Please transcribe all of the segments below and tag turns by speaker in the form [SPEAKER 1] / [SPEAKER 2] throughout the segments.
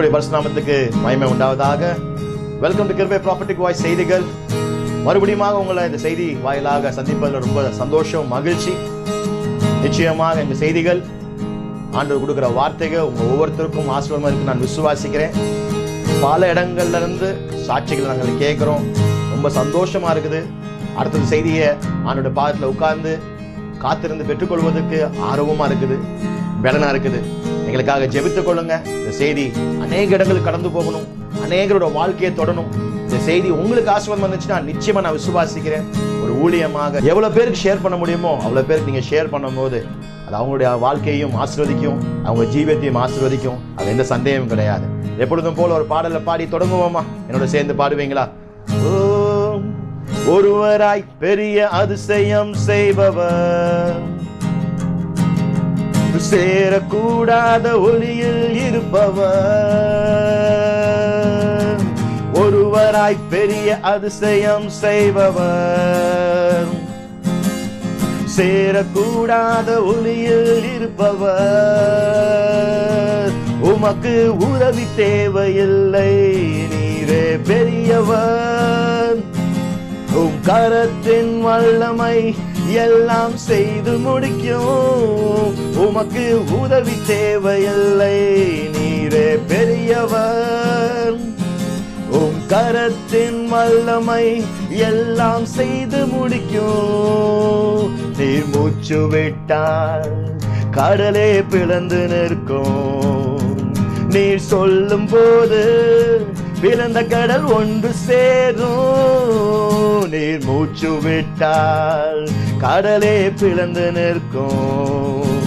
[SPEAKER 1] கர்த்தருடைய பரிசுநாமத்துக்கு மயமை உண்டாவதாக. Welcome to கிருபை ப்ராப்பர்ட்டிக் வாய்ஸ் செய்திகள். மறுபடியுமாக உங்களை இந்த செய்தி வாயிலாக சந்திப்பதில் ரொம்ப சந்தோஷம் மகிழ்ச்சி. நிச்சயமாக இந்த செய்திகள் ஆண்டு கொடுக்குற வார்த்தைகள் உங்கள் ஒவ்வொருத்தருக்கும் ஆசிரியமாக இருக்கு நான் விசுவாசிக்கிறேன். பல இடங்கள்லேருந்து சாட்சிகள் நாங்கள் கேட்குறோம். ரொம்ப சந்தோஷமாக இருக்குது. அடுத்தது செய்தியை ஆண்டோட பாதத்தில் உட்கார்ந்து காத்திருந்து பெற்றுக்கொள்வதற்கு ஆர்வமாக இருக்குது. பலனாக இருக்குது. எங்களுக்காக ஜெபித்துக் கொள்ளுங்க. இந்த செய்தி அநேக இடங்கள் கடந்து போகணும். அநேகரோட வாழ்க்கையை தொடணும். இந்த செய்தி உங்களுக்கு ஆசிர்வாதம் வந்துச்சுன்னா நிச்சயமா நான் விசுவாசிக்கிறேன். ஒரு ஊழியமாக எவ்வளவு பேருக்கு ஷேர் பண்ண முடியுமோ அவ்வளவு பேருக்கு நீங்க ஷேர் பண்ணும்போது அது அவங்களுடைய வாழ்க்கையையும் ஆசிர்வதிக்கும். அவங்க ஜீவியத்தையும் ஆசிர்வதிக்கும். அது எந்த சந்தேகமும் கிடையாது. எப்பொழுதும் போல ஒரு பாடலை பாடி தொடங்குவோமா? என்னோட சேர்ந்து பாடுவீங்களா? ஓ, ஒருவராய் பெரிய அதிசயம் செய்பவர். சேரக்கூடாத ஒளியில் இருப்பவர். ஒருவராய் பெரிய அதிசயம் செய்பவர். சேரக்கூடாத ஒளியில் இருப்பவர். உமக்கு உதவி தேவையில்லை நீரே பெரியவர். உம் கரத்தின் வல்லமை எல்லாம் செய்து முடிக்கும். உமக்கு உதவி தேவையில்லை நீரே பெரியவர். உம் கரத்தின் வல்லமை எல்லாம் செய்து முடிக்கும். நீர் மூச்சு விட்டால் கடலே பிளந்து நிற்கும். நீர் சொல்லும் போது பிளந்த கடல் ஒன்று சேரும். நீர் மூச்சு விட்டால் கடலே பிளந்து நிற்கும்.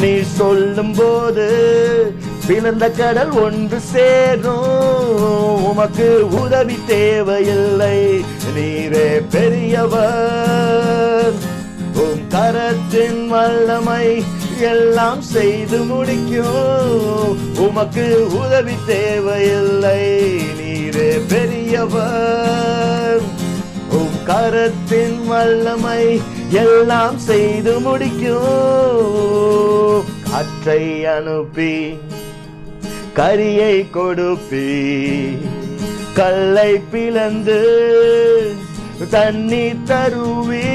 [SPEAKER 1] நீ சொல்லும் போது பிளந்த கடல் ஒன்று சேரும். உமக்கு உதவி தேவையில்லை. நீரே பெரியவர். உம் கரத்தின் வல்லமை எல்லாம் செய்து முடிக்கும். உமக்கு உதவி தேவையில்லை. நீரே பெரியவர். கரத்தின் வல்லமை எல்லாம் செய்து முடிக்கும். காற்றை அனுப்பி கரியை கொடுப்பி கல்லை பிளந்து தண்ணி தருவி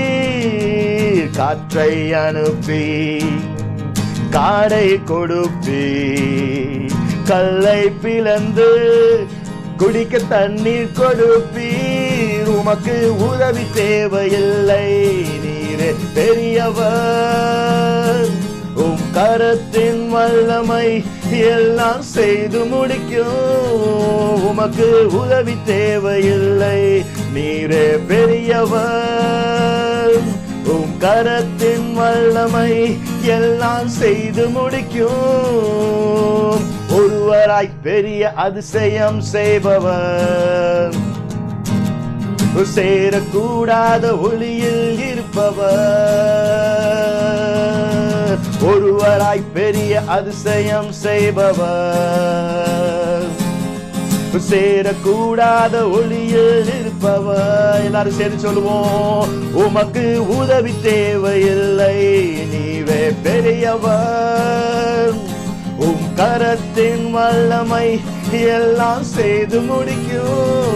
[SPEAKER 1] காற்றை அனுப்பி காடை கொடுப்பி கல்லை பிளந்து குடிக்க தண்ணீர் கொடுப்பீ உமக்கு உதவி தேவையில்லை. நீரே பெரியவர் உம் கரத்தின் வல்லமை எல்லாம் செய்து முடிக்கும். உமக்கு உதவி தேவையில்லை. நீரே பெரியவர் உம் கரத்தின் வல்லமை எல்லாம் செய்து முடிக்கும். ஒருவராய் பெரிய அதிசயம் செய்பவர். சேரக்கூடாத ஒளியில் இருப்பவர். ஒருவராய் பெரிய அதிசயம் செய்பவர். சேரக்கூடாத ஒளியில் இருப்பவர். எல்லாரும் சேர்ந்து சொல்லுவோம் உமக்கு உதவி தேவையில்லை நீவே பெரியவர். உம் கரத்தின் வல்லமை எல்லாம் செய்து முடிக்கும்.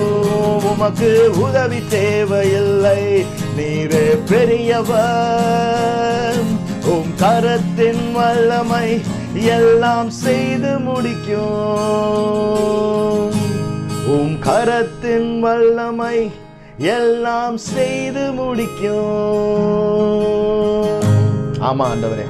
[SPEAKER 1] உமக்கு உதவி தேவையில்லை. நீரே பெரியவர். உம் கரத்தின் வல்லமை எல்லாம் செய்து முடிக்கும். உம் கரத்தின் வல்லமை எல்லாம் செய்து முடிக்கும். ஆமா ஆண்டவரே.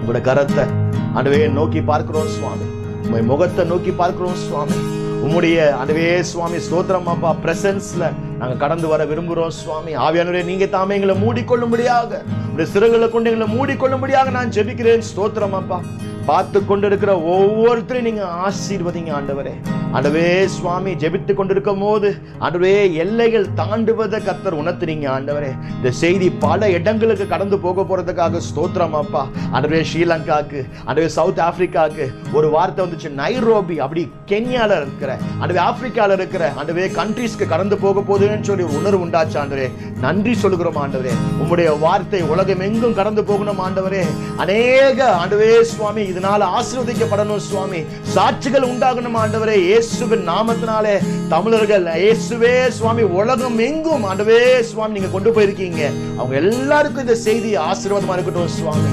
[SPEAKER 1] உங்களோட கரத்தை ஆண்டவே நோக்கி பார்க்கிறோம் சுவாமி. உங்களுடைய முகத்தை நோக்கி பார்க்கிறோம் சுவாமி. உம்முடைய அதுவே சுவாமி ஸ்தோத்திரம் அப்பா பிரசன்ஸ்ல நாங்க கடந்து வர விரும்புகிறோம் சுவாமி. ஆவியானவரே நீங்க தாமே எங்களை மூடிக்கொள்ளும்படியாக உடைய சிறகுகளை கொண்டு எங்களை மூடிக்கொள்ளும்படியாக நான் ஜெபிக்கிறேன். ஸ்தோத்திரம் அப்பா. பார்த்து கொண்டிருக்கிற ஒவ்வொருத்தரையும் நீங்க ஆசீர்வதிங்க ஆண்டவரே. ஆண்டவே சுவாமி ஜெபித்து கொண்டிருக்கும் போது ஆண்டவே எல்லைகள் தாண்டுவதை கத்தர் உணர்த்துறீங்க ஆண்டவரே. இந்த செய்தி பல இடங்களுக்கு கடந்து போக போறதுக்காக ஸ்தோத்திரம் அப்பா. ஆண்டவே ஸ்ரீலங்காக்கு ஆண்டவே சவுத் ஆப்பிரிக்காக்கு ஒரு வார்த்தை வந்துச்சு நைரோபி அப்படி கென்யால இருக்கிற ஆண்டவே ஆப்பிரிக்கால இருக்கிற ஆண்டவே கண்ட்ரீஸ்க்கு கடந்து போக போகுதுன்னு சொல்லி உணர்வு உண்டாச்சு ஆண்டவரே. நன்றி சொல்கிறோம் ஆண்டவரே. உங்களுடைய வார்த்தை உலகம் எங்கும் கடந்து போகணும் ஆண்டவரே. அநேக ஆண்டவே சுவாமி இதனால ஆசீர்வதிக்கப்படணும் சுவாமி. சாட்சிகள் உண்டாகணும் ஆண்டவரே. இயேசுவின் நாமத்தினாலே தமிழர்கள் இயேசுவே சுவாமி உலகம் எங்கும் ஆண்டவே சுவாமி நீங்க கொண்டு போயிருக்கீங்க. அவங்க எல்லாருக்கும் இந்த செய்தி ஆசீர்வாதமா இருக்கட்டும் சுவாமி.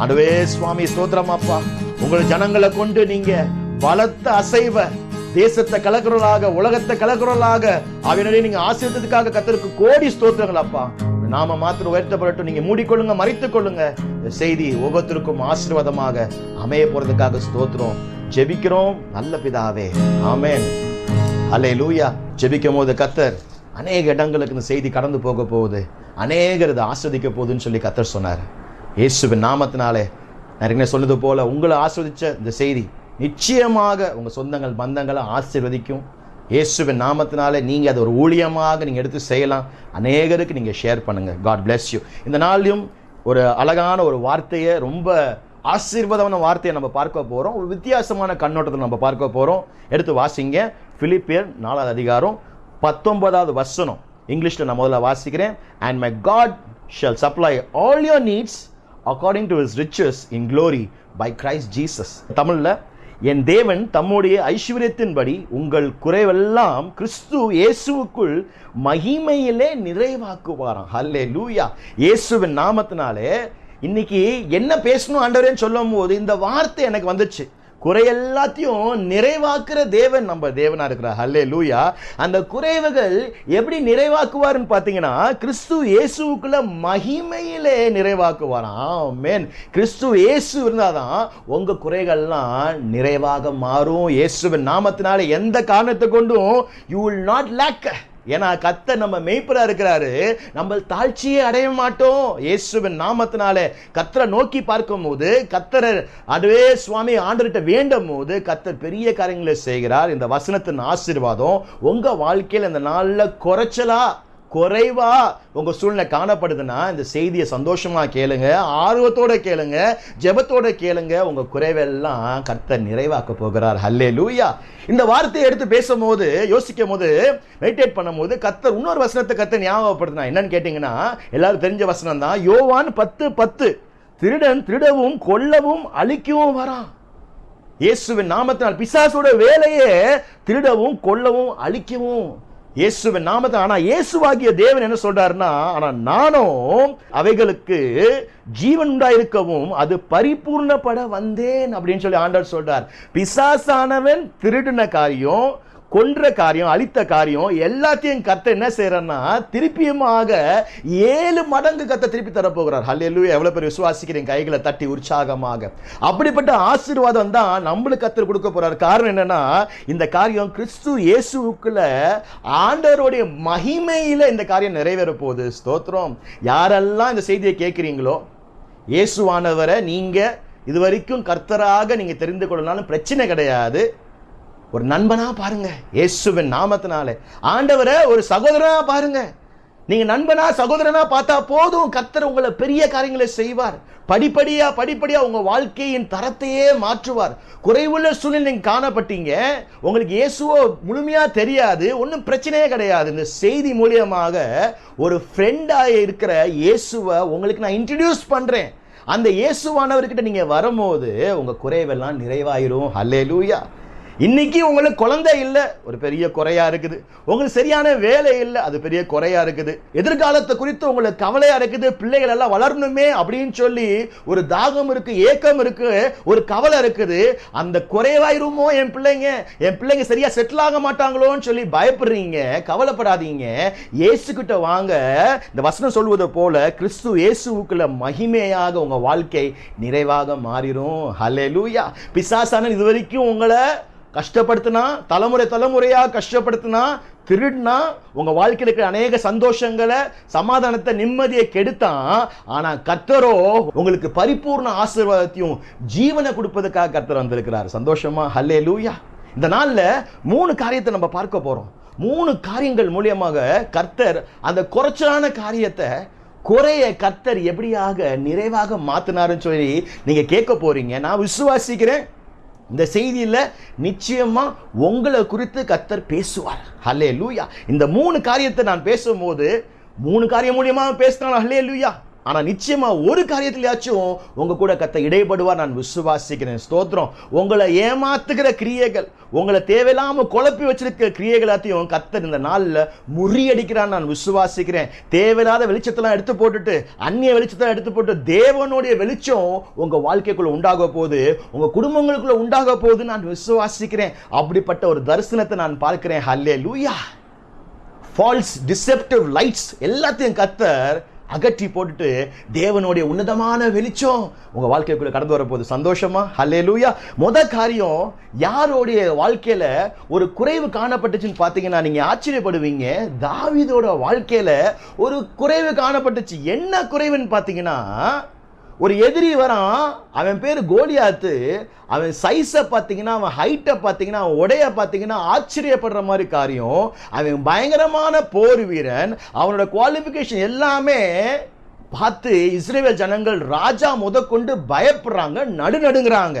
[SPEAKER 1] ஆண்டவே சுவாமி ஸ்தோத்திரம் அப்பா. உங்களை ஜனங்களை கொண்டு நீங்க பலத்த அசைவ தேசத்தை கலக்குறவர்களாக உலகத்தை கலக்குறவர்களாக அவனே நீங்க ஆசீர்வதற்காக கத்திருக்கு கோடி ஸ்தோத்திரங்கள் அப்பா. நாம மாத்திரம் உயர்த்தப்படட்டும். நீங்க மூடிக்கொள்ளுங்க மறைத்துக் கொள்ளுங்க இந்த செய்தி ஒவ்வொருத்தருக்கும் ஆசீர்வாதமாக அமைய போறதுக்காக ஸ்தோத்திரம். ஜெபிக்கிறோம் நல்ல பிதாவே. ஆமேன். அலே லூயா ஜெபிக்கும் போது கத்தர் அநேக இடங்களுக்கு இந்த செய்தி கடந்து போக போகுது. அநேகர் இதை ஆஸ்வதிக்க போகுதுன்னு சொல்லி கத்தர் சொன்னார். இயேசுவின் நாமத்தினாலே நிறைய சொன்னது போல உங்களை ஆஸ்வதிச்ச இந்த செய்தி நிச்சயமாக உங்க சொந்தங்கள் பந்தங்களை ஆசீர்வதிக்கும். இயேசுவின் நாமத்தினாலே நீங்கள் அதை ஒரு ஊழியமாக நீங்கள் எடுத்து செய்யலாம். அநேகருக்கு நீங்கள் ஷேர் பண்ணுங்க. காட் பிளெஸ் யூ இந்த நாளிலும் ஒரு அழகான ஒரு வார்த்தையை ரொம்ப ஆசீர்வாதமான வார்த்தையை நம்ம பார்க்க போகிறோம் ஒரு வித்தியாசமான கண்ணோட்டத்தில் நம்ம பார்க்க போகிறோம் எடுத்து வாசிங்க. பிலிப்பியர் நாலாவது அதிகாரம் பத்தொன்பதாவது வசனம். இங்கிலீஷில் நான் முதல்ல வாசிக்கிறேன். And my God shall supply all your needs according to his riches in glory by Christ Jesus தமிழில் என் தேவன் தம்முடைய ஐஸ்வர்யத்தின்படி உங்கள் குறைவெல்லாம் கிறிஸ்து இயேசுவுக்குள் மகிமையிலே நிறைவாக்குவாராம். ஹல்லே லூயா இயேசுவின் நாமத்தினாலே இன்னைக்கு என்ன பேசணும் ஆண்டவரேன்னு சொல்லும் போது இந்த வார்த்தை எனக்கு வந்துச்சு. குறை எல்லாத்தையும் நிறைவாக்குற தேவன் நம்ம தேவனா இருக்கிறார் ஹல்லே லூயா அந்த குறைவுகள் எப்படி நிறைவாக்குவாருன்னு பார்த்தீங்கன்னா கிறிஸ்து இயேசுக்குள்ள மகிமையிலே நிறைவாக்குவாராம். மேன் கிறிஸ்து இயேசு இருந்தாதான் உங்க குறைகள்லாம் நிறைவாக மாறும். இயேசுவின் நாமத்தினால எந்த காரணத்தை கொண்டும் யூ வில் நாட் லேக் ஏன்னா கத்தர் நம்ம மெய்ப்பரா இருக்கிறாரு. நம்ம தாழ்ச்சியே அடைய மாட்டோம். இயேசுவின் நாமத்தினாலே கத்தரை நோக்கி பார்க்கும் போது கத்தரை அதுவே சுவாமி ஆண்டர்கிட்ட வேண்டும் போது கத்தர் பெரிய காரியங்களை செய்கிறார். இந்த வசனத்தின் ஆசீர்வாதம் உங்க வாழ்க்கையில் இந்த நாளில் குறைச்சலா குறைவா உங்க சூழ்நிலை காணப்படுதுன்னா இந்த செய்தியை சந்தோஷமா கேளுங்க ஆர்வத்தோட கேளுங்க ஜெபத்தோட கேளுங்க உங்க குறைவெல்லாம் கர்த்தர் நிறைவாக்க போகிறார். ஹல்லே லூயா இந்த வார்த்தையை எடுத்து பேசும்போது யோசிக்கும் போது மெடிடேட் பண்ணும்போது கர்த்தர் இன்னொரு வசனத்தை கர்த்தர் ஞாபகப்படுத்தினா என்னன்னு கேட்டீங்கன்னா எல்லாரும் தெரிஞ்ச வசனம் தான் யோவான் பத்து பத்து திருடன் திருடவும் கொல்லவும் அழிக்கவும் வரான். இயேசுவின் நாமத்தினால் பிசாசோட வேலையே திருடவும் கொல்லவும் அழிக்கவும். இயேசுவின் நாமத்தை. ஆனா இயேசுவாகிய தேவன் என்ன சொல்றாருன்னா ஆனா நானும் அவைகளுக்கு ஜீவன் உண்டாயிருக்கவும் அது பரிபூர்ணப்பட வந்தேன் அப்படின்னு சொல்லி ஆண்டவர் சொல்றார். பிசாசானவன் திருடின காரியம் கொன்ற காரியம் அழித்த காரியம் எல்லாத்தையும் கத்த என்ன செய்யறன்னா திருப்பியுமாக ஏழு மடங்கு கத்த திருப்பி தரப்போகிறார். ஹல்லேலூயா எவ்வளோ பேர் விசுவாசிக்கிறீங்க? கைகளை தட்டி உற்சாகமாக. அப்படிப்பட்ட ஆசீர்வாதம் தான் நம்மளுக்கு கத்தர் கொடுக்க போறார். காரணம் என்னன்னா இந்த காரியம் கிறிஸ்து இயேசுக்குள்ள ஆண்டவருடைய மகிமையில இந்த காரியம் நிறைவேற போகுது. ஸ்தோத்திரம். யாரெல்லாம் இந்த செய்தியை கேட்குறீங்களோ இயேசுவானவரை நீங்கள் இது வரைக்கும் கர்த்தராக நீங்கள் தெரிந்து கொள்ளனாலும் பிரச்சனை கிடையாது. ஒரு நண்பனாக பாருங்க. இயேசுவின் நாமத்தினாலே. ஆண்டவரை ஒரு சகோதரனாக பாருங்க. நீங்கள் நண்பனா சகோதரனா பார்த்தா போதும். கத்தர் உங்களை பெரிய காரியங்களை செய்வார். படிப்படியாக படிப்படியாக உங்கள் வாழ்க்கையின் தரத்தையே மாற்றுவார். குறைவுள்ள சூழ்நிலை நீங்கள் காணப்பட்டீங்க. உங்களுக்கு இயேசுவோ முழுமையாக தெரியாது. ஒன்றும் பிரச்சனையே கிடையாது. இந்த செய்தி மூலியமாக ஒரு ஃப்ரெண்டாக இருக்கிற இயேசுவை உங்களுக்கு நான் இன்ட்ரடியூஸ் பண்ணுறேன் அந்த இயேசுவானவர்கிட்ட நீங்கள் வரும்போது உங்கள் குறைவெல்லாம் நிறைவாயிரும். ஹல்லேலூயா இன்னைக்கு உங்களுக்கு குழந்தை இல்லை ஒரு பெரிய குறையா இருக்குது. உங்களுக்கு சரியான வேலை இல்லை அது பெரிய குறையா இருக்குது. எதிர்காலத்தை குறித்து உங்களுக்கு கவலையா இருக்குது பிள்ளைகள் எல்லாம் வளரணுமே அப்படின்னு சொல்லி ஒரு தாகம் இருக்கு ஏக்கம் இருக்கு ஒரு கவலை இருக்குது. அந்த குறைவாயிருமோ என் பிள்ளைங்க? என் பிள்ளைங்க சரியா செட்டில் ஆக மாட்டாங்களோன்னு சொல்லி பயப்படுறீங்க கவலைப்படாதீங்க. இயேசு கிட்ட வாங்க இந்த வசனம் சொல்வது போல கிறிஸ்து இயேசுவுக்குள்ள மகிமையாக உங்க வாழ்க்கை நிறைவாக மாறிடும் அலலூயா பிசாசான இது வரைக்கும் உங்களை கஷ்டப்படுத்தினா தலைமுறை தலைமுறையாக கஷ்டப்படுத்தினா திருடினா உங்கள் வாழ்க்கையில் இருக்கிற அநேக சந்தோஷங்களை சமாதானத்தை நிம்மதியை கெடுத்தான் ஆனால் கர்த்தரோ உங்களுக்கு பரிபூர்ண ஆசீர்வாதத்தையும் ஜீவனை கொடுப்பதற்காக கர்த்தர் வந்திருக்கிறார். சந்தோஷமா? ஹல்லே லூயா இந்த நாளில் மூணு காரியத்தை நம்ம பார்க்க போகிறோம் மூணு காரியங்கள் மூலியமாக கர்த்தர் அந்த குறைச்சலான காரியத்தை குறைய கர்த்தர் எப்படியாக நிறைவாக மாற்றினாருன்னு சொல்லி நீங்கள் கேட்க போகிறீங்க நான் விசுவாசிக்கிறேன். இந்த செய்தியில் நிச்சயமா உங்களை குறித்து கத்தர் பேசுவார். ஹலே லூயா இந்த மூணு காரியத்தை நான் பேசும்போது மூணு காரியம் மூலியமா பேசினாலும் ஹல்லேலூயா ஆனால் நிச்சயமாக ஒரு காரியத்திலேயாச்சும் உங்கள் கூட கத்த இடைப்படுவார் நான் விசுவாசிக்கிறேன். ஸ்தோத்திரம். உங்களை ஏமாத்துகிற கிரியைகள் உங்களை தேவையில்லாமல் குழப்பி வச்சிருக்கிற கிரியைகளாத்தையும் கத்தர் இந்த நாளில் முறியடிக்கிறான் நான் விசுவாசிக்கிறேன். தேவையில்லாத வெளிச்சத்தெல்லாம் எடுத்து போட்டுட்டு அந்நிய வெளிச்சத்தெல்லாம் எடுத்து போட்டு தேவனுடைய வெளிச்சம் உங்கள் வாழ்க்கைக்குள்ளே உண்டாக போகுது. உங்கள் குடும்பங்களுக்குள்ளே உண்டாக போகுது நான் விசுவாசிக்கிறேன். அப்படிப்பட்ட ஒரு தரிசனத்தை நான் பார்க்கிறேன். ஹல்லே லூயா ஃபால்ஸ் டிசெப்டிவ் லைட்ஸ் எல்லாத்தையும் கத்தர் அகற்றி போட்டுட்டு தேவனுடைய உன்னதமான வெளிச்சம் உங்கள் வாழ்க்கைக்குள்ளே கடந்து வரப்போகுது. சந்தோஷமா? ஹலே லூயா முத காரியம் யாரோடைய வாழ்க்கையில் ஒரு குறைவு காணப்பட்டுச்சுன்னு பார்த்தீங்கன்னா நீங்கள் ஆச்சரியப்படுவீங்க. தாவிதோட வாழ்க்கையில் ஒரு குறைவு காணப்பட்டுச்சு. என்ன குறைவுன்னு பார்த்தீங்கன்னா ஒரு எதிரி வரான் அவன் பேர் கோலியாத்து அவன் சைஸை பார்த்தீங்கன்னா அவன் ஹைட்டை பார்த்தீங்கன்னா அவன் உடைய பார்த்தீங்கன்னா ஆச்சரியப்படுற மாதிரி காரியம். அவன் பயங்கரமான போர் வீரன். அவனோட குவாலிஃபிகேஷன் எல்லாமே பார்த்து இஸ்ரேல் ஜனங்கள் ராஜா முதற்கொண்டு பயப்படுறாங்க நடுநடுங்கிறாங்க.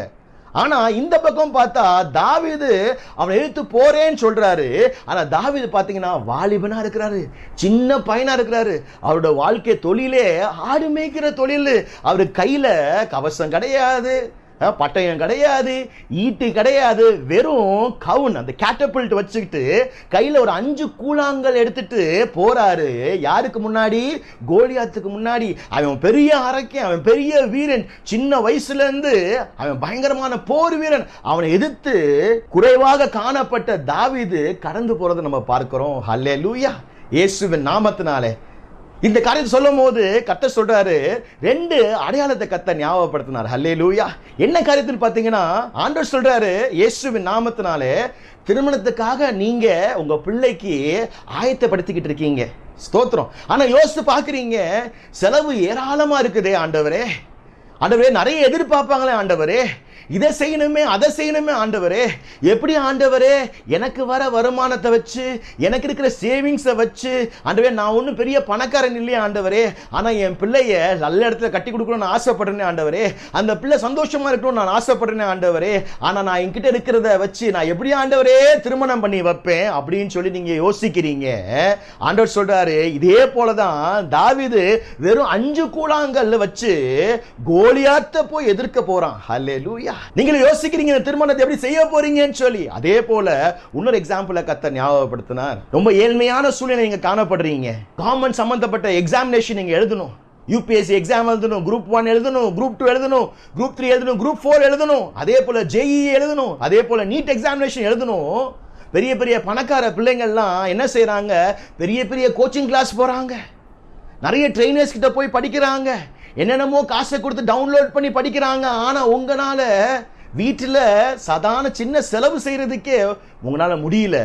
[SPEAKER 1] ஆனா இந்த பக்கம் பார்த்தா தாவிது அவனை எழுத்து போறேன்னு சொல்றாரு. ஆனா தாவிது பாத்தீங்கன்னா வாலிபனா இருக்கிறாரு. சின்ன பையனா இருக்கிறாரு. அவரோட வாழ்க்கை தொழிலே ஆடு மேய்க்கிற தொழில். அவரு கையில கவசம் கிடையாது. பட்டயம் கிடையாது ஈட்டி கிடையாது வெறும் கவுன். அந்த கேட்டபிள்ட் வச்சுக்கிட்டு கையில் ஒரு அஞ்சு கூழாங்கல் எடுத்துட்டு போறாரு. யாருக்கு முன்னாடி? கோலியாத்துக்கு முன்னாடி. அவன் பெரிய அரக்கன் அவன் பெரிய வீரன். சின்ன வயசுலேருந்து அவன் பயங்கரமான போர் வீரன். அவனை எதிர்த்து குறைவாக காணப்பட்ட தாவிது கடந்து போறதை நம்ம பார்க்கிறோம். ஹல்லே லூயா இயேசுவின் நாமத்தினாலே. இந்த காரியத்தை சொல்லும் போது கத்த சொல்றாரு ரெண்டு அடையாளத்தை கத்த ஞாபகப்படுத்தினார். ஹல்லே லூயா என்ன காரியத்தில் பார்த்தீங்கன்னா ஆண்டவர் சொல்றாரு இயேசுவின் நாமத்தினாலே திருமணத்துக்காக நீங்க உங்க பிள்ளைக்கு ஆயத்தப்படுத்திக்கிட்டு இருக்கீங்க. ஸ்தோத்திரம். ஆனா யோசித்து பார்க்குறீங்க செலவு ஏராளமா இருக்குதே ஆண்டவரே. ஆண்டவரே நிறைய எதிர்பார்ப்பாங்களே ஆண்டவரே. இதை செய்யணுமே அதை செய்யணுமே ஆண்டவரே. எப்படி ஆண்டவரே? எனக்கு வர வருமானத்தை வச்சு எனக்கு இருக்கிற சேவிங்ஸை வச்சு. ஆண்டவரே நான் ஒன்றும் பெரிய பணக்காரன் இல்லையா ஆண்டவரே. ஆனால் என் பிள்ளைய நல்ல இடத்துல கட்டி கொடுக்கணும்னு ஆசைப்படுறேன் ஆண்டவரே. அந்த பிள்ளை சந்தோஷமா இருக்கணும்னு நான் ஆசைப்படுறேன் ஆண்டவரே. ஆனால் நான் என்கிட்ட இருக்கிறத வச்சு நான் எப்படி ஆண்டவரே திருமணம் பண்ணி வைப்பேன் அப்படின்னு சொல்லி நீங்க யோசிக்கிறீங்க. ஆண்டவர் சொல்றாரு இதே போலதான் தாவிது வெறும் அஞ்சு கூழாங்கல்ல வச்சு கோலியாத்த போய் எதிர்க்க போறான். ஹலே லூயா நீங்க யோசிக்கிறீங்க இந்த திருமணத்தை எப்படி செய்ய போறீங்கன்னு சொல்லி. அதே போல இன்னொரு எக்ஸாம்பிளை கத்த ஞாபகப்படுத்தினார். ரொம்ப ஏழ்மையான சூழ்நிலை நீங்க காணப்படுறீங்க. கவர்மெண்ட் சம்பந்தப்பட்ட எக்ஸாமினேஷன் நீங்க எழுதணும். யூபிஎஸ்சி எக்ஸாம் எழுதணும் குரூப் ஒன் எழுதணும் குரூப் டூ எழுதணும் குரூப் த்ரீ எழுதணும் குரூப் ஃபோர் எழுதணும். அதே போல ஜேஇ எழுதணும். அதே போல நீட் எக்ஸாமினேஷன் எழுதணும். பெரிய பெரிய பணக்கார பிள்ளைங்கள்லாம் என்ன செய்கிறாங்க பெரிய பெரிய கோச்சிங் கிளாஸ் போறாங்க. நிறைய ட்ரைனர்ஸ் கிட்ட போய் படிக்கிறாங்க. என்னென்னமோ காசை கொடுத்து டவுன்லோட் பண்ணி படிக்கிறாங்க. ஆனால் உங்களால் வீட்டில் சாதாரண சின்ன செலவு செய்கிறதுக்கே உங்களால் முடியல.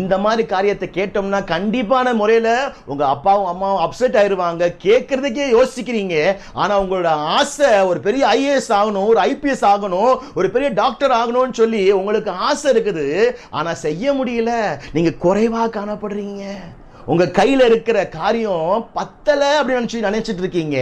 [SPEAKER 1] இந்த மாதிரி காரியத்தை கேட்டோம்னா கண்டிப்பான முறையில் உங்கள் அப்பாவும் அம்மாவும் அப்செட் ஆயிருவாங்க. கேட்குறதுக்கே யோசிக்கிறீங்க. ஆனால் உங்களோட ஆசை ஒரு பெரிய ஐஏஎஸ் ஆகணும் ஒரு ஐபிஎஸ் ஆகணும் ஒரு பெரிய டாக்டர் ஆகணும்னு சொல்லி உங்களுக்கு ஆசை இருக்குது. ஆனால் செய்ய முடியல. நீங்கள் குறைவாக காணப்படுறீங்க. உங்கள் கையில் இருக்கிற காரியம் பத்தலை அப்படின்னு நினச்சி நினச்சிட்டு இருக்கீங்க.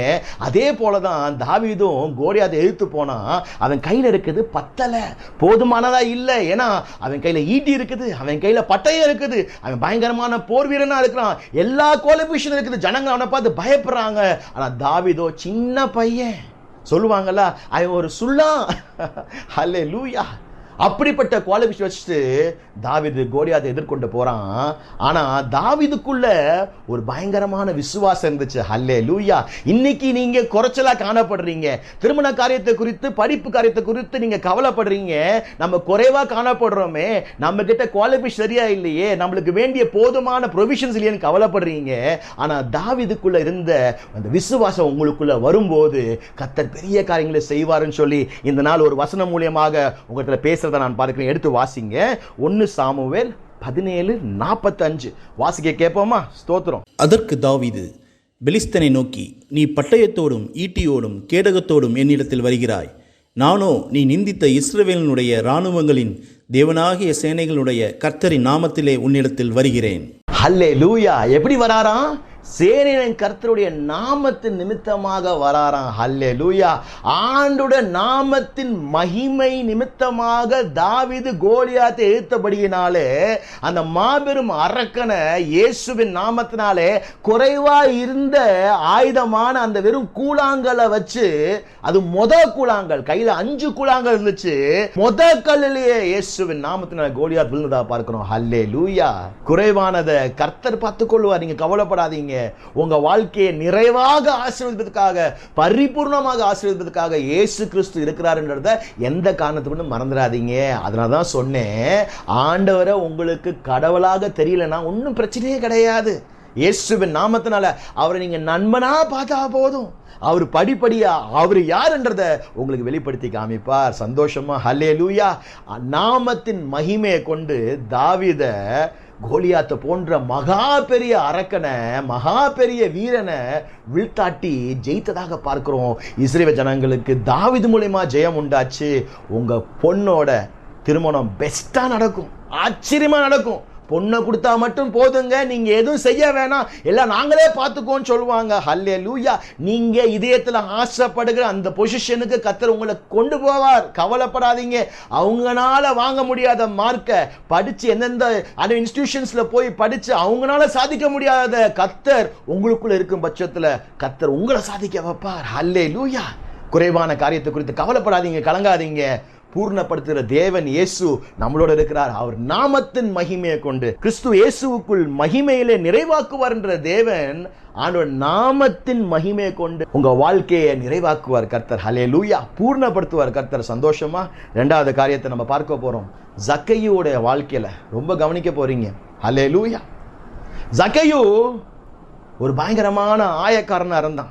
[SPEAKER 1] அதே போலதான் தாவீதும் கோரியாதை எழுத்து போனால் அவன் கையில் இருக்குது பத்தலை. போதுமானதாக இல்லை. ஏன்னா அவன் கையில் ஈட்டி இருக்குது அவன் கையில் பட்டயம் இருக்குது. அவன் பயங்கரமான போர் வீரனாக இருக்கிறான். எல்லா குவாலிஃபிகேஷன் இருக்குது. ஜனங்க அவனை பார்த்து பயப்படுறாங்க. ஆனால் தாவிதோ சின்ன பையன். சொல்லுவாங்கல்ல அவன் ஒரு சுள்ளா ஹல்லே லூயா அப்படிப்பட்ட குவாலிஃபிகேஷன் வச்சுட்டு தாவிது கோலியாத்தை எதிர்கொண்டு போறான். ஆனா தாவிதுக்குள்ள ஒரு பயங்கரமான விசுவாசம் இருந்துச்சு. ஹல்லே லூயா இன்னைக்கு நீங்க குறைச்சலா காணப்படுறீங்க. திருமண காரியத்தை குறித்து படிப்பு காரியத்தை குறித்து நீங்க கவலைப்படுறீங்க. நம்ம குறைவா காணப்படுறோமே. நம்ம கிட்ட குவாலிஃபிகேஷன் சரியா இல்லையே. நம்மளுக்கு வேண்டிய போதுமான ப்ரொவிஷன்ஸ் இல்லையேன்னு கவலைப்படுறீங்க. ஆனா தாவீதுக்குள்ள இருந்த அந்த விசுவாசம் உங்களுக்குள்ள வரும்போது கத்தர் பெரிய காரியங்களை செய்வாருன்னு சொல்லி இந்த நாள் ஒரு வசனம் மூலியமாக உங்கள்கிட்ட பேசுறதை நான் பார்க்கிறேன். எடுத்து வாசிங்க. ஒன்னு சாமுவேல் பதினேழு நாற்பத்தஞ்சு வாசிக்க கேட்போமா? ஸ்தோத்திரம்.
[SPEAKER 2] அதற்கு தாவீது பெலிஸ்தனை நோக்கி நீ பட்டயத்தோடும் ஈட்டியோடும் கேடகத்தோடும் என்னிடத்தில் வருகிறாய். நானோ நீ நிந்தித்த இஸ்ரவேலினுடைய இராணுவங்களின் தேவனாகிய சேனைகளுடைய கர்த்தரின் நாமத்திலே உன்னிடத்தில் வருகிறேன்.
[SPEAKER 1] ஹல்லே லூயா எப்படி வராராம்? சேனியின் கர்த்தருடைய நாமத்தின் நிமித்தமாக வராராம். ஹல்லே லூயா ஆண்டுட நாமத்தின் மகிமை நிமித்தமாக தாவிது கோலியாத்தை எழுத்தபடியினாலே அந்த மாபெரும் அரக்கனை இயேசுவின் நாமத்தினாலே குறைவா இருந்த ஆயுதமான அந்த வெறும் கூழாங்கலை வச்சு அது மொத கூழாங்கல் கையில அஞ்சு கூழாங்கல் இருந்துச்சு மொத கல்லிலேயே இயேசுவின் நாமத்தினால கோலியாத் விழுந்ததா பார்க்கிறோம். ஹல்லே லூயா குறைவானதை கர்த்தர் பார்த்துக்கொள்வார். நீங்க கவலைப்படாதீங்க. உங்க வாழ்க்கையை நிறைவாக ஆசீர்வதிப்பதற்காக பரிபூர்ணமாக ஆசீர்வதிப்பதற்காக இயேசு கிறிஸ்து இருக்கிறாருன்றத எந்த காரணத்துக்கு மறந்துடாதீங்க. அதனால தான் சொன்னேன். ஆண்டவரை உங்களுக்கு கடவுளாக தெரியலன்னா ஒன்றும் பிரச்சனையே கிடையாது. இயேசுவின் நாமத்தினால அவரை நீங்க நண்பனா பார்த்தா போதும். அவர் படிப்படியா அவர் யாருன்றத உங்களுக்கு வெளிப்படுத்தி காமிப்பார். சந்தோஷமா. ஹலே லூயா நாமத்தின் மகிமையை கொண்டு தாவித கோலியாத்தை போன்ற மகா பெரிய அரக்கனை மகா பெரிய வீரனை வீழ்த்தாட்டி ஜெயித்ததாக பார்க்குறோம். இஸ்ரேல் ஜனங்களுக்கு தாவிது மூலயமா ஜெயம் உண்டாச்சு. உங்கள் பொண்ணோட திருமணம் பெஸ்ட்டாக நடக்கும். ஆச்சரியமாக நடக்கும். பொண்ணை கொடுத்தா மட்டும் போதுங்க. நீங்க எதுவும் செய்ய வேணாம். எல்லாம் நாங்களே பார்த்துக்கோன்னு சொல்லுவாங்க. ஹல்லே லூயா நீங்க இதயத்துல ஆசைப்படுகிற அந்த பொசிஷனுக்கு கத்தர் உங்களை கொண்டு போவார். கவலைப்படாதீங்க. அவங்கனால வாங்க முடியாத மார்க்கை படிச்சு எந்தெந்த அந்த இன்ஸ்டிடியூஷன்ஸ்ல போய் படிச்சு அவங்கனால சாதிக்க முடியாத கத்தர் உங்களுக்குள்ள இருக்கும் பட்சத்துல கத்தர் உங்களை சாதிக்க வைப்பார். ஹல்லே லூயா குறைவான காரியத்தை குறித்து கவலைப்படாதீங்க கலங்காதீங்க. பூர்ணப்படுத்துகிற தேவன் இயேசு நம்மளோட இருக்கிறார். அவர் நாமத்தின் மகிமையை கொண்டு கிறிஸ்து இயேசுவுக்குள் மகிமையிலே நிறைவாக்குவார் என்ற தேவன் ஆண்டவர் நாமத்தின் மகிமையை கொண்டு உங்க வாழ்க்கையை நிறைவாக்குவார் கர்த்தர். ஹலே லூயா பூர்ணப்படுத்துவார் கர்த்தர். சந்தோஷமா? ரெண்டாவது காரியத்தை நம்ம பார்க்க போறோம். ஜக்கையோட வாழ்க்கையில ரொம்ப கவனிக்க போறீங்க. ஹலே லூயா ஜக்கையு ஒரு பயங்கரமான ஆயக்காரனாக இருந்தான்.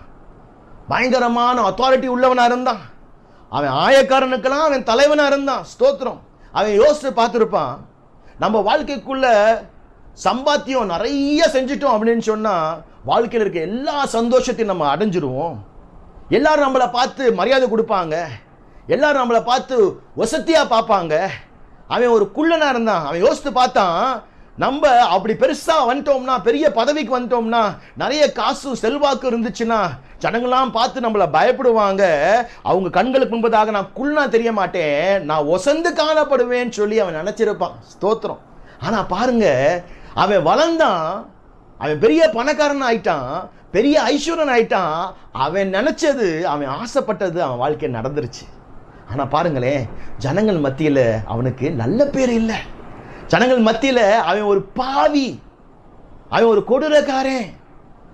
[SPEAKER 1] பயங்கரமான அத்தாரிட்டி உள்ளவனாக இருந்தான். அவன் ஆயக்காரனுக்கெல்லாம் அவன் தலைவனாக இருந்தான். ஸ்தோத்திரம். அவன் யோசித்து பார்த்துருப்பான். நம்ம வாழ்க்கைக்குள்ள சம்பாத்தியம் நிறைய செஞ்சிட்டோம் அப்படின்னு சொன்னால் வாழ்க்கையில் இருக்க எல்லா சந்தோஷத்தையும் நம்ம அடைஞ்சிருவோம். எல்லாரும் நம்மளை பார்த்து மரியாதை கொடுப்பாங்க. எல்லாரும் நம்மளை பார்த்து வசதியாக பார்ப்பாங்க. அவன் ஒரு குள்ளனாக இருந்தான். அவன் யோசித்து பார்த்தான் நம்ம அப்படி பெருசாக வந்துட்டோம்னா பெரிய பதவிக்கு வந்துட்டோம்னா நிறைய காசு செல்வாக்கு இருந்துச்சுன்னா ஜனங்களாம் பார்த்து நம்மள பயப்படுவாங்க. அவங்க கண்களுக்கு முன்பதாக நான் குள்ளனா தெரிய மாட்டேன். நான் ஒசந்து காணப்படுவேன்னு சொல்லி அவன் நினச்சிருப்பான். ஸ்தோத்திரம். ஆனால் பாருங்க அவன் வளர்ந்தான். அவன் பெரிய பணக்காரன் ஆயிட்டான். பெரிய ஐஸ்வரன் ஆயிட்டான். அவன் நினச்சது அவன் ஆசைப்பட்டது அவன் வாழ்க்கை நடந்துருச்சு. ஆனால் பாருங்களேன் ஜனங்கள் மத்தியில் அவனுக்கு நல்ல பேர் இல்லை. ஜனங்கள் மத்தியில் அவன் ஒரு பாவி. அவன் ஒரு கொடூரக்காரன்.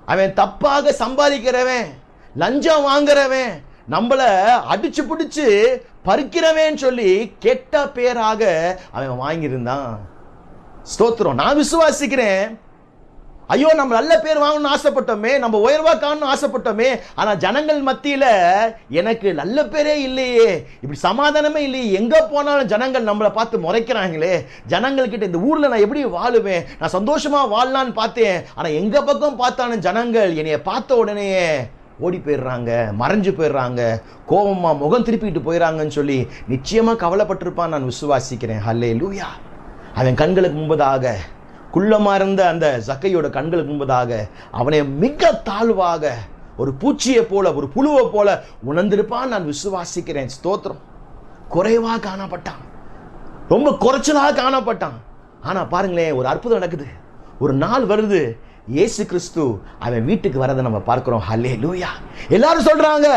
[SPEAKER 1] அவன் தப்பாக சம்பாதிக்கிறவன் லஞ்சம் வாங்குறவன் நம்மளை அடிச்சு பிடிச்சி பறிக்கிறவன் சொல்லி கெட்ட பேராக அவன் வாங்கியிருந்தான். ஸ்தோத்திரம். நான் விசுவாசிக்கிறேன். ஐயோ நம்ம நல்ல பேர் வாங்கணும்னு ஆசைப்பட்டோமே நம்ம உயர்வா காணணும் ஆசைப்பட்டோமே ஆனால் ஜனங்கள் மத்தியில் எனக்கு நல்ல பேரே இல்லையே இப்படி சமாதானமே இல்லையே எங்கே போனாலும் ஜனங்கள் நம்மளை பார்த்து முறைக்கிறாங்களே ஜனங்கள்கிட்ட இந்த ஊரில் நான் எப்படி வாழுவேன் நான் சந்தோஷமாக வாழலான்னு பார்த்தேன் ஆனால் எங்கள் பக்கம் பார்த்தாலும் ஜனங்கள் என்னைய பார்த்த உடனேயே ஓடி போயிடுறாங்க மறைஞ்சு போயிடுறாங்க கோபமாக முகம் திருப்பிக்கிட்டு போயிடுறாங்கன்னு சொல்லி நிச்சயமாக கவலைப்பட்டிருப்பான் நான் விசுவாசிக்கிறேன். ஹல்லே லூயா அவன் கண்களுக்கு முன்பதாக குள்ளமா இருந்த அந்த சக்கையோட கண்களுக்கு முன்பதாக அவனை மிக தாழ்வாக ஒரு பூச்சியை போல ஒரு புழுவை போல உணர்ந்திருப்பான். நான் விசுவாசிக்கிறேன். ஸ்தோத்திரம். குறைவாக காணப்பட்டான். ரொம்ப குறைச்சலாக காணப்பட்டான். ஆனால் பாருங்களேன் ஒரு அற்புதம் நடக்குது. ஒரு நாள் வருது. இயேசு கிறிஸ்து அவன் வீட்டுக்கு வரதை நம்ம பார்க்குறோம். ஹல்லே லூயா எல்லாரும் சொல்கிறாங்க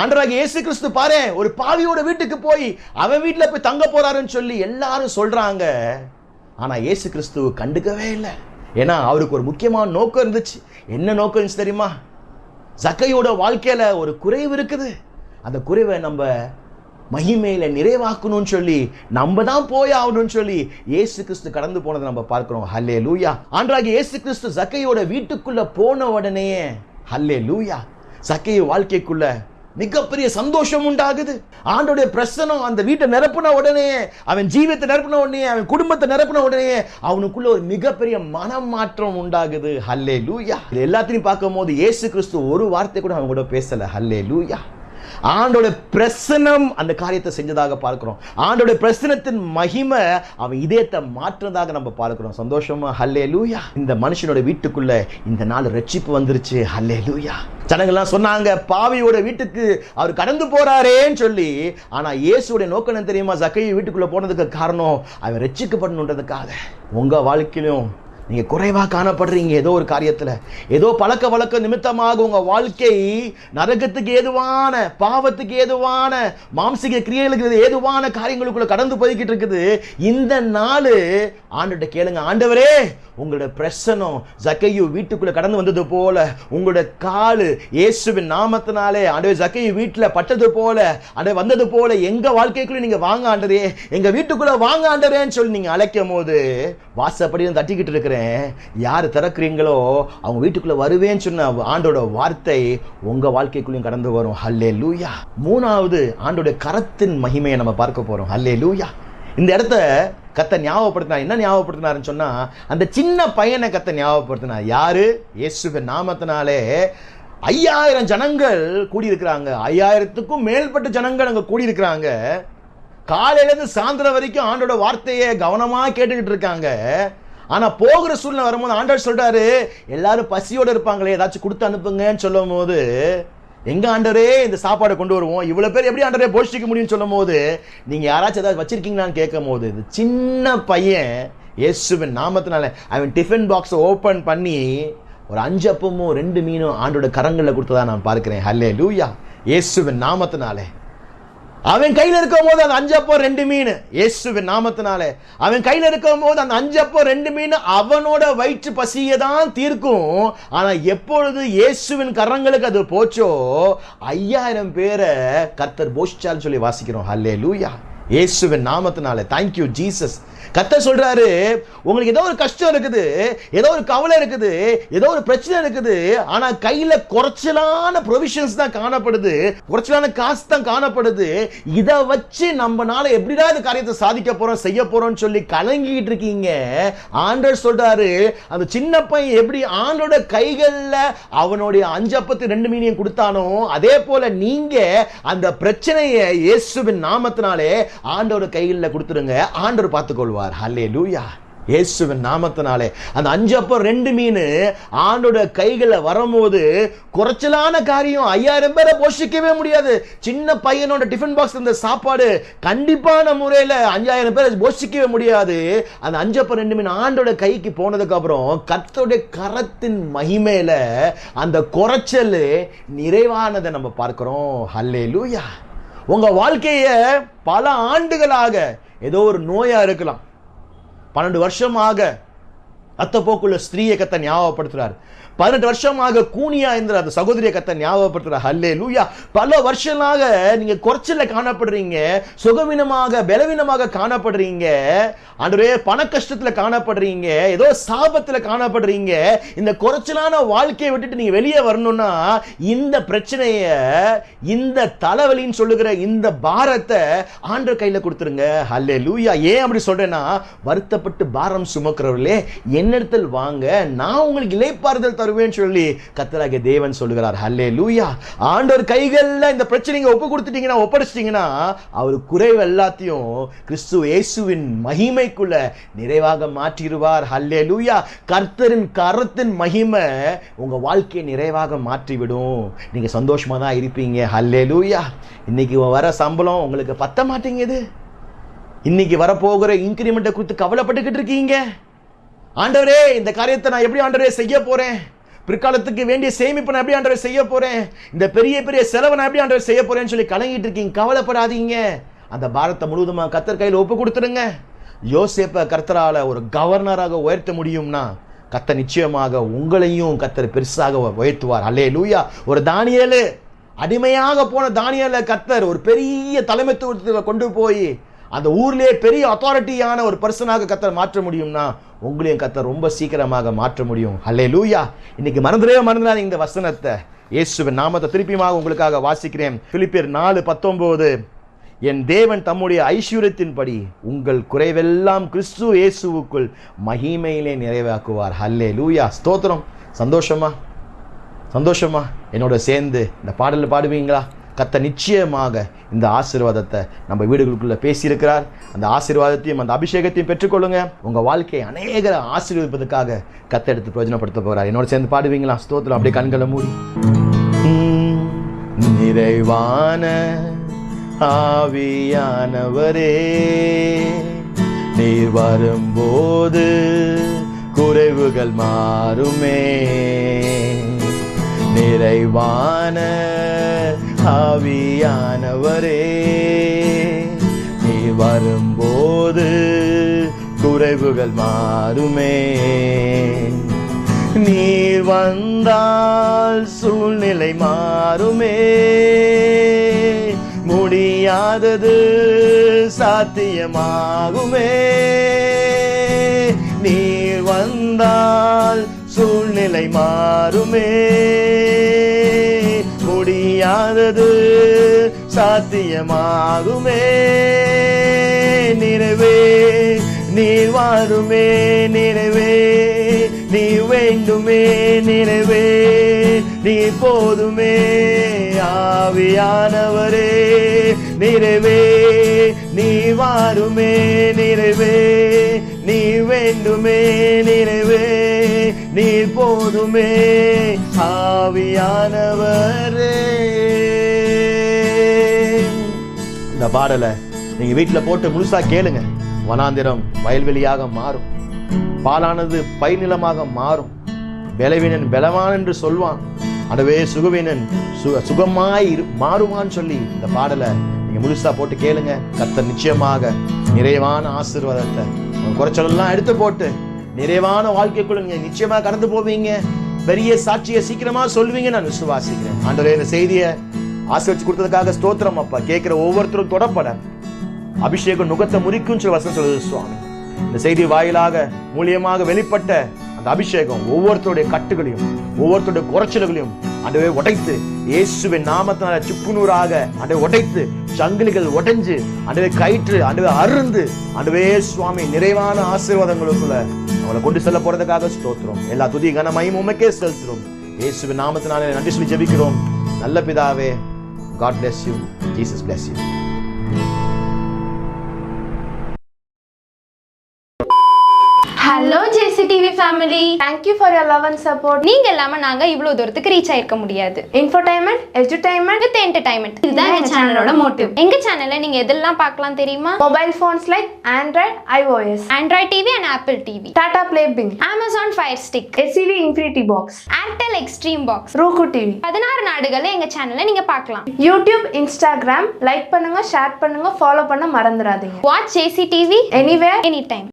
[SPEAKER 1] ஆண்டராக இயேசு கிறிஸ்து பாரு ஒரு பாவியோட வீட்டுக்கு போய் அவன் வீட்டில் போய் தங்க போறாருன்னு சொல்லி எல்லாரும் சொல்கிறாங்க ஆனால் இயேசு கிறிஸ்து கண்டுக்கவே இல்லை. ஏன்னா அவருக்கு ஒரு முக்கியமான நோக்கம் இருந்துச்சு. என்ன நோக்கம் இருந்துச்சு தெரியுமா? சக்கையோட வாழ்க்கையில் ஒரு குறைவு இருக்குது. அந்த குறைவை நம்ம மகிமையில் நிறைவாக்கணும்னு சொல்லி நம்ம தான் போய் ஆகணும்னு சொல்லி ஏசு கிறிஸ்து கடந்து போனதை நம்ம பார்க்குறோம். ஹல்லே லூயா ஆண்டாகி ஏசு கிறிஸ்து சக்கையோட வீட்டுக்குள்ளே போன உடனேயே ஹல்லே லூயா சக்கையை வாழ்க்கைக்குள்ளே மிகப்பெரிய சந்தோஷம் உண்டாகுது. ஆண்டோடைய பிரசனம் அந்த வீட்டை நிரப்புன உடனே அவன் ஜீவத்தை நிரப்புன உடனே அவன் குடும்பத்தை நிரப்புன உடனே அவனுக்குள்ள ஒரு மிகப்பெரிய மனம் மாற்றம் உண்டாகுது. ஹல்லே லூயா இது எல்லாத்தையும் பார்க்கும் போது இயேசு கிறிஸ்து ஒரு வார்த்தை கூட அவன் கூட பேசல. ஹல்லே லூயா ஆண்டோட பிரசனம் அந்த காரியத்தை செஞ்சதாக பார்க்கிறோம். ஆண்டோட பிரசனத்தின் மகிமை அவன் இதயத்தை மாற்றினதாக நம்ம பார்க்கிறோம். சந்தோஷமா? ஹல்லே லூயா இந்த மனுஷனோட வீட்டுக்குள்ள இந்த நாள் ரட்சிப்பு வந்துருச்சு. ஹல்லே லூயா ஜனங்கள்லாம் சொன்னாங்க பாவியோட வீட்டுக்கு அவர் கடந்து போறாரேன்னு சொல்லி ஆனா இயேசுடைய நோக்கம் தெரியுமா? சக்கையை வீட்டுக்குள்ள போனதுக்கு காரணம் அவன் ரட்சிக்கப்படணுன்றதுக்காக உங்க வாழ்க்கையிலும் நீங்க குறைவா காணப்படுறீங்க ஏதோ ஒரு காரியத்துல. ஏதோ பழக்க வழக்க நிமித்தமாக உங்க வாழ்க்கை நரகத்துக்கு ஏதுவான பாவத்துக்கு ஏதுவான மாம்சிக கிரியைகளுக்கு ஏதுவான காரியங்களுக்குள்ள கடந்து போய்கிட்டு இருக்குது. இந்த நாள் ஆண்டுகிட்ட கேளுங்க. ஆண்டவரே உங்களோட பிரசனம் ஜக்கையு வீட்டுக்குள்ள கடந்து வந்தது போல உங்களோட காலு இயேசுவின் நாமத்தினாலே ஆண்டவர் ஜக்கையு வீட்டில் பட்டது போல ஆண்டவர் வந்தது போல எங்க வாழ்க்கைக்குள்ளே நீங்க வாங்க ஆண்டரே எங்க வீட்டுக்குள்ளே வாங்க ஆண்டரேன்னு சொல்லி நீங்க அழைக்கும் போது வாசப்படியும் தட்டிக்கிட்டு இருக்கிறேன். யார் திறக்கிறீங்களோ அவங்க வீட்டுக்குள்ள வருவேன்னு சொன்ன ஆண்டோட வார்த்தை உங்க வாழ்க்கைக்குள்ளேயும் கடந்து வரும். ஹல்லே லூயா மூணாவது ஆண்டோட கரத்தின் மகிமையை நம்ம பார்க்க போறோம். ஹல்லே லூயா இந்த இடத்த கத்தை ஞாபகப்படுத்தினார். என்ன ஞாபகப்படுத்தினாருன்னு சொன்னா அந்த சின்ன பையனை கத்தை ஞாபகப்படுத்தினார். யாரு? இயேசுவின் நாமத்தினாலே ஐயாயிரம் ஜனங்கள் கூடியிருக்கிறாங்க. ஐயாயிரத்துக்கும் மேற்பட்ட ஜனங்கள் அங்க கூடியிருக்கிறாங்க. காலையிலேருந்து சாயந்தரம் வரைக்கும் ஆண்டோட வார்த்தையை கவனமா கேட்டுக்கிட்டு இருக்காங்க. ஆனால் போகிற சூழ்நிலை வரும்போது ஆண்டாள் சொல்கிறாரு எல்லாரும் பசியோடு இருப்பாங்களே ஏதாச்சும் கொடுத்து அனுப்புங்கன்னு சொல்லும் போது எங்க ஆண்டரே இந்த சாப்பாடை கொண்டு வருவோம் இவ்வளவு பேர் எப்படி ஆண்டரே போஷிக்க முடியும்னு சொல்லும் போது நீங்க யாராச்சும் ஏதாவது வச்சிருக்கீங்களான்னு கேட்கும் போது இந்த சின்ன பையன் இயேசுவின் நாமத்தினால அவன் டிஃபன் பாக்ஸை ஓப்பன் பண்ணி ஒரு அஞ்சு அப்பமும் ரெண்டு மீனும் ஆண்டோட கரங்களில் கொடுத்ததா நான் பார்க்குறேன். ஹல்லே லூயா இயேசுவின் நாமத்தினாலே. அவன் கையில இருக்கும் போது அந்த அஞ்சப்போ ரெண்டு மீன். இயேசுவின் நாமத்தினாலே. அவன் கையில் இருக்கும் போது அந்த அஞ்சப்போ ரெண்டு மீன் அவனோட வயிற்று பசியை தான் தீர்க்கும். ஆனால் எப்பொழுது இயேசுவின் கரங்களுக்கு அது போச்சோ ஐயாயிரம் பேரை கர்த்தர் போஷிச்சான்னு சொல்லி வாசிக்கிறோம். ஹல்லே லூயா இயேசுவின் நாமத்தினால. தேங்க்யூ ஜீசஸ் கத்த சொல்றாரு உங்களுக்கு ஏதோ ஒரு கஷ்டம் இருக்குது ஏதோ ஒரு கவலை இருக்குது ஏதோ ஒரு பிரச்சனை இருக்குது ஆனா கையில குறைச்சலான ப்ரொவிஷன்ஸ் தான் காணப்படுது குறைச்சலான காசு தான் காணப்படுது. இதை வச்சு நம்மனால எப்படிடா இந்த காரியத்தை சாதிக்க போறோம் செய்ய போறோம்னு சொல்லி கலங்கிட்டு இருக்கீங்க? ஆண்டர் சொல்றாரு அந்த சின்ன பையன் எப்படி ஆண்டோட கைகள்ல அவனுடைய அஞ்சப்பத்து ரெண்டு மீனியம் கொடுத்தானோ அதே போல நீங்க அந்த பிரச்சனையை இயேசுவின் நாமத்தினாலே ஆண்டோட கைகளில் கொடுத்துருங்க. ஆண்டவர் பார்த்துக்கொள்வார். ஹல்லே லூயா இயேசுவின் நாமத்தினாலே. அந்த அஞ்சப்பம் ரெண்டு மீன் ஆண்டோட கைகளில் வரும்போது குறைச்சலான காரியம். ஐயாயிரம் பேரை போஷிக்கவே முடியாது. சின்ன பையனோட டிஃபன் பாக்ஸ் இருந்த சாப்பாடு கண்டிப்பான முறையில் அஞ்சாயிரம் பேரை போஷிக்கவே முடியாது. அந்த அஞ்சப்பம் ரெண்டு மீன் ஆண்டோட கைக்கு போனதுக்கப்புறம் கத்தோடைய கரத்தின் மகிமையில் அந்த குறைச்சல் நிறைவானதை நம்ம பார்க்குறோம். ஹல்லே லூயா உங்க வாழ்க்கைய பல ஆண்டுகளாக ஏதோ ஒரு நோயா இருக்கலாம். பன்னெண்டு வருஷமாக அத்தப்போக்குள்ள ஸ்திரீயை கத்த ஞாபகப்படுத்துறாரு. பதினெட்டு வருஷமாக கூனியா என்ற அந்த சகோதரிய கத்தை ஞாபகப்படுத்துறார் ஹல்லே லூயா பல வருஷமாக நீங்க குறைச்சல காணப்படுறீங்க சுகவீனமாக பலவீனமாக காணப்படுறீங்க ஆண்டவரே பண கஷ்டத்துல காணப்படுறீங்க ஏதோ சாபத்துல காணப்படுறீங்க இந்த குறைச்சலான வாழ்க்கையை விட்டுட்டு நீங்க வெளியே வரணும்னா இந்த பிரச்சனைய இந்த தலைவலின்னு சொல்லுகிற இந்த பாரத்தை ஆண்டவர் கையில கொடுத்துருங்க. ஹல்லே லூயா ஏன் அப்படி சொல்றேன்னா வருத்தப்பட்டு பாரம் சுமக்கிறவர்களே என்னிடத்தில் வாங்க நான் உங்களுக்கு இலைப்பாறுதல் வருவேன்னு சொல்லி கத்தராகிய தேவன் சொல்லுகிறார். ஹல்லே லூயா ஆண்டவர் கைகள்ல இந்த பிரச்சனைங்க ஒப்பு கொடுத்துட்டீங்கன்னா ஒப்படைச்சிட்டீங்கன்னா அவர் குறைவு எல்லாத்தையும் கிறிஸ்து இயேசுவின் மகிமைக்குள்ள நிறைவாக மாற்றிடுவார். ஹல்லே லூயா கர்த்தரின் கரத்தின் மகிமை உங்க வாழ்க்கையை நிறைவாக மாற்றிவிடும். நீங்க சந்தோஷமா தான் இருப்பீங்க. ஹல்லே லூயா இன்னைக்கு வர சம்பளம் உங்களுக்கு பத்த மாட்டேங்குது. இன்னைக்கு வரப்போகிற இன்க்ரிமெண்ட்டை குறித்து கவலைப்பட்டுக்கிட்டு இருக்கீங்க. ஆண்டவரே இந்த காரியத்தை நான் எப்படி ஆண்டவரே செய்ய போறேன்? பிற்காலத்துக்கு வேண்டிய சேமிப்பை நான் எப்படி ஆண்டவர் செய்ய போறேன்? இந்த பெரிய பெரிய செலவை நான் எப்படி ஆண்டவர் செய்ய போறேன்னு சொல்லி கலங்கிட்டு இருக்கீங்க. கவலைப்படாதீங்க. அந்த பாரத்தை முழுவதுமா கத்தர் கையில் ஒப்பு கொடுத்துருங்க யோசேப்பை கர்த்தரால ஒரு கவர்னராக உயர்த்த முடியும்னா கத்த நிச்சயமாக உங்களையும் கத்தர் பெருசாக உயர்த்துவார். அல்லே லூயா ஒரு தானியலு. அடிமையாக போன தானியலை கத்தர் ஒரு பெரிய தலைமைத்துவத்தில் கொண்டு போய் அந்த ஊர்லேயே பெரிய அத்தாரிட்டியான ஒரு பர்சனாக கத்தர் மாற்ற முடியும்னா உங்களையும் கத்த ரொம்ப சீக்கிரமாக மாற்ற முடியும். அல்லே லூயா இன்னைக்கு மறந்துடவே மறந்துடாது இந்த வசனத்தை. இயேசுவின் நாமத்தை திருப்பியுமாக உங்களுக்காக வாசிக்கிறேன். பிலிப்பியர் நாலு பத்தொம்போது என் தேவன் தம்முடைய ஐஸ்வர்யத்தின்படி உங்கள் குறைவெல்லாம் கிறிஸ்து இயேசுவுக்குள் மகிமையிலே நிறைவாக்குவார். ஹல்லே லூயா ஸ்தோத்திரம். சந்தோஷமா? சந்தோஷமா? என்னோட சேர்ந்து இந்த பாடலில் பாடுவீங்களா? கத்த நிச்சயமாக இந்த ஆசீர்வாதத்தை நம்ம வீடுகளுக்குள்ளே பேசியிருக்கிறார். அந்த ஆசீர்வாதத்தையும் அந்த அபிஷேகத்தையும் பெற்றுக்கொள்ளுங்க. உங்கள் வாழ்க்கையை அநேகரை ஆசீர்வதிப்பதற்காக கத்த எடுத்து பிரயோஜனப்படுத்த போகிறார். என்னோட சேர்ந்து பாடுவீங்களா? ஸ்தோத்திரம். அப்படியே கண்களை மூடி. நிறைவான ஆவியானவரே நீர் வரும்போது குறைவுகள் மாறுமே. நிறைவான ஆவியானவரே நீ வரும்போது குறைவுகள் மாறுமே. நீர் வந்தால் சூழ்நிலை மாறுமே. முடியாதது சாத்தியமாகுமே. நீர் வந்தால் சூழ்நிலை மாறுமே. முடியாதது சாத்தியமாகுமே. நிறைவே நீ வாருமே நிறைவே நீ வேண்டுமே நிறைவே நீ போதுமே ஆவியானவரே. நிறைவே நீ வாருமே நிறைவே நீ வேண்டுமே நிறைவே நீ போதுமே ஆவியானவரே. இந்த பாடலை நீங்க வீட்டில் போட்டு முழுசா கேளுங்க. வனாந்திரம் வயல்வெளியாக மாறும். பாலானது பைநிலமாக மாறும். பலவீனன் பலவான் என்று சொல்வான். அடவே சுகவீனன் சு சுகமாய் இரு மாறுவான்னு சொல்லி இந்த பாடலை நீங்க முழுசா போட்டு கேளுங்க. கத்த நிச்சயமாக நிறைவான ஆசீர்வாதத்தை குறைச்சலெல்லாம் எடுத்து போட்டு நிறைவான வாழ்க்கைக்குள்ள நீங்க நிச்சயமா கடந்து போவீங்க. பெரிய சாட்சியை சீக்கிரமா சொல்வீங்க நான் விசுவாசிக்கிறேன். ஆண்டவரே இந்த செய்தியை ஆசீர்வச்சு கொடுத்ததுக்காக ஸ்தோத்திரம் அப்பா. கேட்கிற ஒவ்வொருத்தரும் தொடப்பட. அபிஷேகம் நுகத்தை முறிக்கும் சொல்லி வசனம் சொல்லுது சுவாமி. இந்த செய்தி வாயிலாக மூலியமாக வெளிப்பட்ட அந்த அபிஷேகம் ஒவ்வொருத்தருடைய கட்டுகளையும் ஒவ்வொருத்தருடைய குறைச்சல்களையும் அண்டவே உடைத்து. இயேசுவின் நாமத்தினால சுக்குநூறாக அண்டவே உடைத்து. சங்கிலிகள் உடைஞ்சு அண்டவே கயிற்று அண்டவே அருந்து. அண்டவே சுவாமி நிறைவான ஆசீர்வாதங்களுக்குள்ள அவளை கொண்டு செல்ல போறதுக்காக ஸ்தோத்திரம். எல்லா துதி கனமையும் உமக்கே செலுத்துறோம் இயேசுவின் நாமத்தினாலே நன்றி சொல்லி ஜெபிக்கிறோம். நல்ல பிதாவே God bless you Jesus
[SPEAKER 3] bless you family thank you for your love and support நீங்க இல்லாம நாங்க இவ்வளவு தூரத்துக்கு ரீச் ஆயிருக்க முடியாது. இன்ஃபர்டைன்மெண்ட் எஜுடைன்மெண்ட் வித் என்டர்டைன்மெண்ட் இதுதான் எங்க சேனலோட மோட்டிவ் எங்க சேனல்ல நீங்க எதெல்லாம் பார்க்கலாம் தெரியுமா? Mobile phones like android iOS android TV and Apple TV Tata play Binge Amazon fire stick SCV infinity box Airtel Xstream box Roku TV பதினாறு நாடுகள்ல எங்க சேனல்ல நீங்க பார்க்கலாம். யூடியூப் இன்ஸ்டாகிராம் லைக் பண்ணுங்க ஷேர் பண்ணுங்க ஃபாலோ பண்ண மறந்துடாதீங்க. Watch AC TV anywhere any time